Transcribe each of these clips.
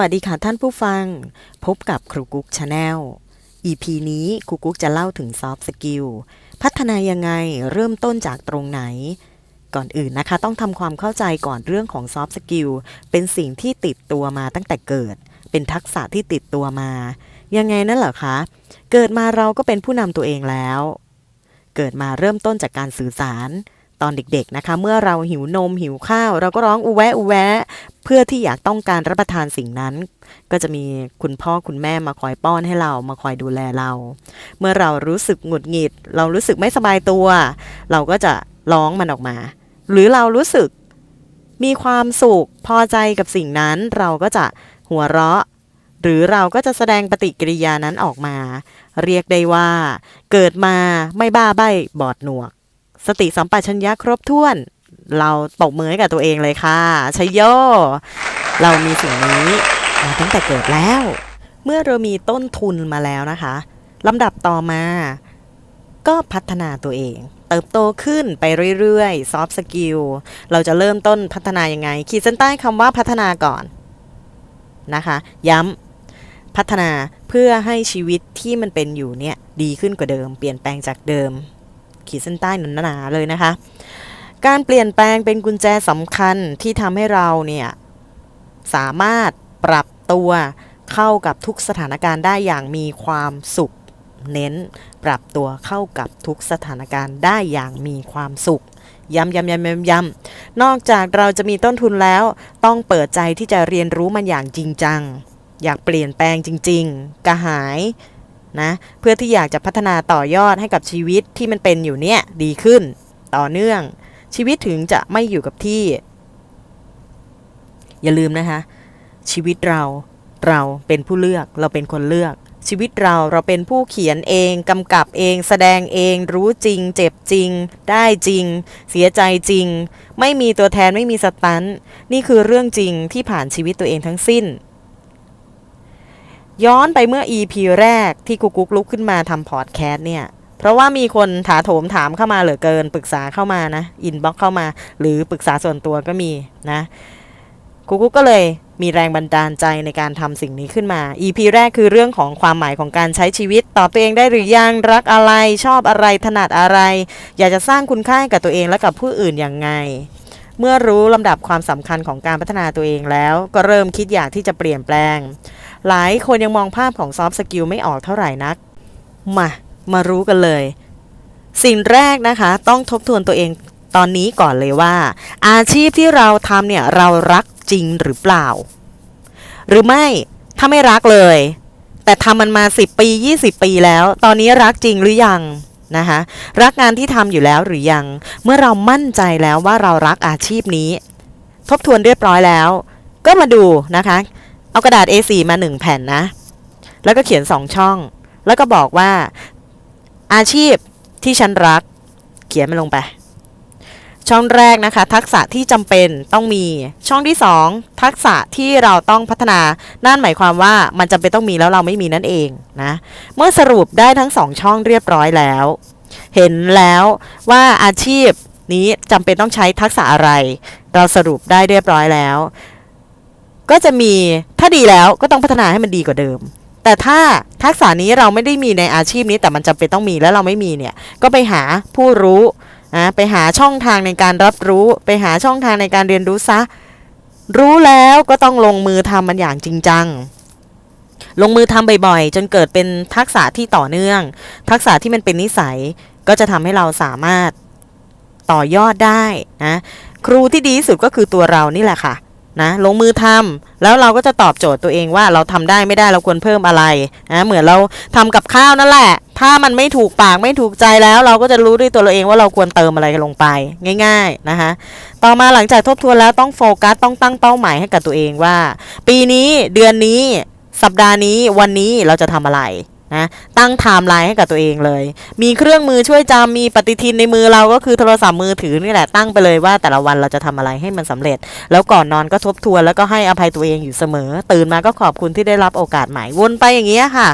วัสดีค่ะท่านผู้ฟัง พบกับครูกุ๊กชาแนล EP นี้ครูกุ๊กจะเล่าถึงซอฟต์สกิลพัฒนายังไงเริ่มต้นจากตรงไหน ก่อนอื่นนะคะ ต้องทำความเข้าใจก่อนเรื่องของซอฟต์สกิลเป็นสิ่งที่ติดตัวมาตั้งแต่เกิด เป็นทักษะที่ติดตัวมา ยังไงนั่นเหรอคะ เกิดมาเราก็เป็นผู้นำตัวเองแล้ว เกิดมาเริ่มต้นจากการสื่อสาร ตอนเด็กๆนะคะ เมื่อเราหิวนมหิวข้าว เราก็ร้องอูแวะอูแวะเพื่อที่อยากต้องการรับประทานสิ่งนั้น ก็จะมีคุณพ่อคุณแม่มาคอยป้อนให้เรามาคอยดูแลเรา เมื่อเรารู้สึกหงุดหงิด เรารู้สึกไม่สบายตัว เราก็จะร้องมันออกมา หรือเรารู้สึกมีความสุขพอใจกับสิ่งนั้น เราก็จะหัวเราะ หรือเราก็จะแสดงปฏิกิริยานั้นออกมา เรียกได้ว่า เกิดมาไม่บ้าใบ้บอดหนวก สติสัมปชัญญะครบถ้วน เราตบมือให้กับตัวเองเลยค่ะชัยโย เรามีสิ่งนี้มาตั้งแต่เกิดแล้ว เมื่อเรามีต้นทุนมาแล้วนะคะลำดับต่อมา ก็พัฒนาตัวเองเติบโตขึ้นไปเรื่อยๆซอฟต์สกิลเราจะเริ่มต้นพัฒนายังไง ขีดเส้นใต้คำว่าพัฒนาก่อนนะคะ ย้ำพัฒนาเพื่อให้ชีวิตที่มันเป็นอยู่เนี่ย ดีขึ้นกว่าเดิม เปลี่ยนแปลงจากเดิม ขีดเส้นใต้หนาๆเลยนะคะ การเปลี่ยนแปลงเป็นกุญแจสำคัญที่ทำให้เราเนี่ยสามารถปรับตัวเข้ากับทุกสถานการณ์ได้อย่างมีความสุข เน้น ปรับตัวเข้ากับทุกสถานการณ์ได้อย่างมีความสุขย้ำย้ำย้ำย้ำย้ำนอกจากเราจะมีต้นทุนแล้ว ต้องเปิดใจที่จะเรียนรู้มันอย่างจริงจัง อยากเปลี่ยนแปลงจริง ๆ กระหาย นะเพื่อที่อยากจะพัฒนาต่อยอดให้กับชีวิตที่มันเป็นอยู่เนี่ยดีขึ้นต่อเนื่อง ชีวิตถึงจะไม่อยู่กับที่ อย่าลืมนะคะ ชีวิตเราเราเป็นผู้เลือกเราเป็นคนเลือก ชีวิตเราเราเป็นผู้เขียนเองกำกับเอง แสดงเอง รู้จริง เจ็บจริง ได้จริง เสียใจจริง ไม่มีตัวแทนไม่มีสตันนี่คือเรื่องจริงที่ผ่านชีวิตตัวเองทั้งสิ้น ย้อนไปเมื่อ EP แรกที่กุ๊กกุ๊กลุกขึ้นมาทำพอดแคสต์เนี่ย เพราะว่ามีคนถาโถมถามเข้ามาเหลือเกิน ปรึกษาเข้ามานะ อินบ็อกเข้ามา หรือปรึกษาส่วนตัวก็มีนะกุ๊กกุ๊กก็เลยมีแรงบันดาลใจในการทำสิ่งนี้ขึ้นมา EP แรกคือเรื่องของความหมายของการใช้ชีวิต ตอบตัวเองได้หรือยัง รักอะไร ชอบอะไร ถนัดอะไร อยากจะสร้างคุณค่ากับตัวเองและกับผู้อื่นอย่างไง เมื่อรู้ลำดับความสำคัญของการพัฒนาตัวเองแล้ว ก็เริ่มคิดอยากที่จะเปลี่ยนแปลง หลายคนยังมองภาพของซอฟต์สกิลไม่ออกเท่าไหร่นัก มา มารู้กันเลย สิ่งแรกนะคะ ต้องทบทวนตัวเองตอนนี้ก่อนเลยว่า อาชีพที่เราทำเนี่ย เรารักจริงหรือเปล่า หรือไม่ ถ้าไม่รักเลย แต่ทำมันมา 10 ปี 20 ปีแล้ว ตอนนี้รักจริงหรือยังนะคะรักงานที่ทำอยู่แล้วหรือยัง เมื่อเรามั่นใจแล้วว่าเรารักอาชีพนี้ ทบทวนเรียบร้อยแล้ว ก็มาดูนะคะ เอากระดาษ A4 มา 1 แผ่นนะ แล้วก็เขียน 2 ช่อง แล้วก็บอกว่าอาชีพที่ฉันรัก เขียนมันลงไป ช่องแรกนะคะ ทักษะที่จำเป็นต้องมี ช่องที่ 2 ทักษะที่เราต้องพัฒนา นั่นหมายความว่ามันจำเป็นต้องมีแล้วเราไม่มีนั่นเองนะ เมื่อสรุปได้ทั้ง 2 ช่องเรียบร้อยแล้ว เห็นแล้วว่าอาชีพนี้จำเป็นต้องใช้ทักษะอะไร เราสรุปได้เรียบร้อยแล้ว ก็จะมี ถ้าดีแล้วก็ต้องพัฒนาให้มันดีกว่าเดิม แต่ถ้าทักษะนี้เราไม่ได้มีในอาชีพนี้แต่มันจำเป็นต้องมีแล้วเราไม่มีเนี่ยก็ไปหาผู้รู้นะไปหาช่องทางในการรับรู้ ไปหาช่องทางในการเรียนรู้ซะ รู้แล้วก็ต้องลงมือทำมันอย่างจริงจังลงมือทำบ่อยๆ จนเกิดเป็นทักษะที่ต่อเนื่อง ทักษะที่มันเป็นนิสัยก็จะทำให้เราสามารถต่อยอดได้นะครูที่ดีที่สุดก็คือตัวเรานี่แหละค่ะ นะลงมือทำแล้วเราก็จะตอบโจทย์ตัวเองว่าเราทำได้ไม่ได้เราควรเพิ่มอะไรนะเหมือนเราทำกับข้าวนั่นแหละ ถ้ามันไม่ถูกปากไม่ถูกใจแล้ว เราก็จะรู้ด้วยตัวเราเองว่าเราควรเติมอะไรลงไปง่าย ๆนะคะต่อมาหลังจากทบทวนแล้วต้องโฟกัสต้องตั้งเป้าหมายให้กับตัวเองว่า ปีนี้เดือนนี้สัปดาห์นี้วันนี้เราจะทำอะไร นะตั้งไทม์ไลน์ให้กับตัวเองเลย มีเครื่องมือช่วยจำมีปฏิทินในมือเราก็คือโทรศัพท์มือถือนี่แหละตั้งไปเลยว่าแต่ละวันเราจะทำอะไรให้มันสำเร็จ แล้วก่อนนอนก็ทบทวนแล้วก็ให้อภัยตัวเองอยู่เสมอ ตื่นมาก็ขอบคุณที่ได้รับโอกาสใหม่วนไปอย่างเงี้ยค่ะ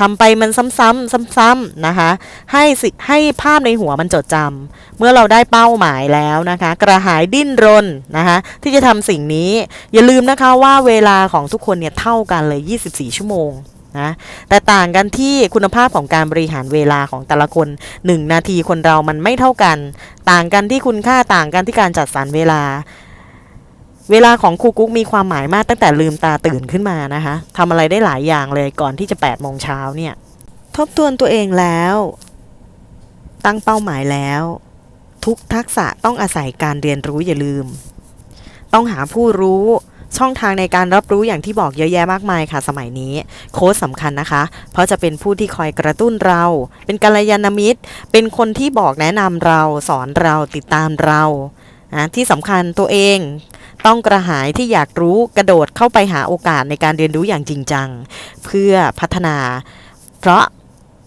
ทำไปมันซ้ำๆซ้ำๆนะคะ ให้สิให้ภาพในหัวมันจดจำเมื่อเราได้เป้าหมายแล้วนะคะ กระหายดิ้นรนนะคะ ที่จะทำสิ่งนี้ อย่าลืมนะคะว่าเวลาของทุกคนเนี่ยเท่ากันเลย 24 ชั่วโมง นะแต่ต่างกันที่คุณภาพของการบริหารเวลาของแต่ละคน 1 นาทีคนเรามันไม่เท่ากัน ต่างกันที่คุณค่าต่างกันที่การจัดสรรเวลา เวลาของครูกุ๊กมีความหมายมากตั้งแต่ลืมตาตื่นขึ้นมานะคะทำอะไรได้หลายอย่างเลยก่อนที่จะ8โมงเช้าเนี่ยทบทวนตัวเองแล้ว ตั้งเป้าหมายแล้ว ทุกทักษะต้องอาศัยการเรียนรู้อย่าลืม ต้องหาผู้รู้ ช่องทางในการรับรู้อย่างที่บอกเยอะแยะมากมายค่ะ สมัยนี้ โค้ชสำคัญนะคะ เพราะจะเป็นผู้ที่คอยกระตุ้นเรา เป็นกัลยาณมิตร เป็นคนที่บอกแนะนำเราสอนเราติดตามเรานะที่สำคัญตัวเองต้องกระหายที่อยากรู้กระโดดเข้าไปหาโอกาสในการเรียนรู้อย่างจริงจัง เพื่อพัฒนา เพราะ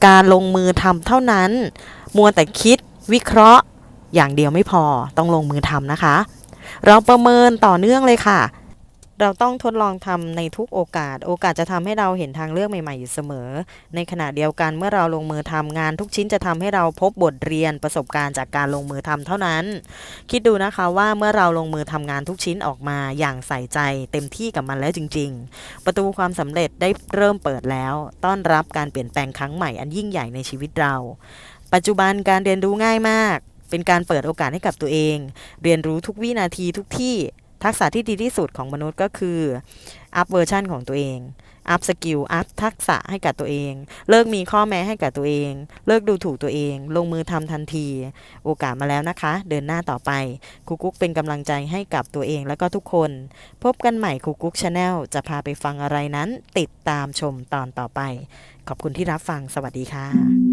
การลงมือทำเท่านั้น มัวแต่คิดวิเคราะห์อย่างเดียวไม่พอต้องลงมือทำนะคะ เราประเมินต่อเนื่องเลยค่ะ เราต้องทดลองทำในทุกโอกาส โอกาสจะทำให้เราเห็นทางเลือกใหม่ๆอยู่เสมอ ในขณะเดียวกันเมื่อเราลงมือทำงานทุกชิ้นจะทำให้เราพบบทเรียนประสบการณ์จากการลงมือทำเท่านั้น คิดดูนะคะว่าเมื่อเราลงมือทำงานทุกชิ้นออกมาอย่างใส่ใจเต็มที่กับมันแล้วจริง ๆ ประตูความสำเร็จได้เริ่มเปิดแล้ว ต้อนรับการเปลี่ยนแปลงครั้งใหม่อันยิ่งใหญ่ในชีวิตเรา ปัจจุบันการเรียนรู้ง่ายมากเป็นการเปิดโอกาสให้กับตัวเอง เรียนรู้ทุกวินาทีทุกที่ ทักษะที่ดีที่สุดของมนุษย์ก็คืออัพเวอร์ชันของตัวเองอัพสกิลอัพทักษะให้กับตัวเอง เลิกมีข้อแม้ให้กับตัวเอง เลิกดูถูกตัวเอง ลงมือทำทันที โอกาสมาแล้วนะคะ เดินหน้าต่อไปครูกุ๊กเป็นกำลังใจให้กับตัวเองและก็ทุกคน พบกันใหม่ครูกุ๊กชาแนลจะพาไปฟังอะไรนั้น ติดตามชมตอนต่อไป ขอบคุณที่รับฟังสวัสดีค่ะ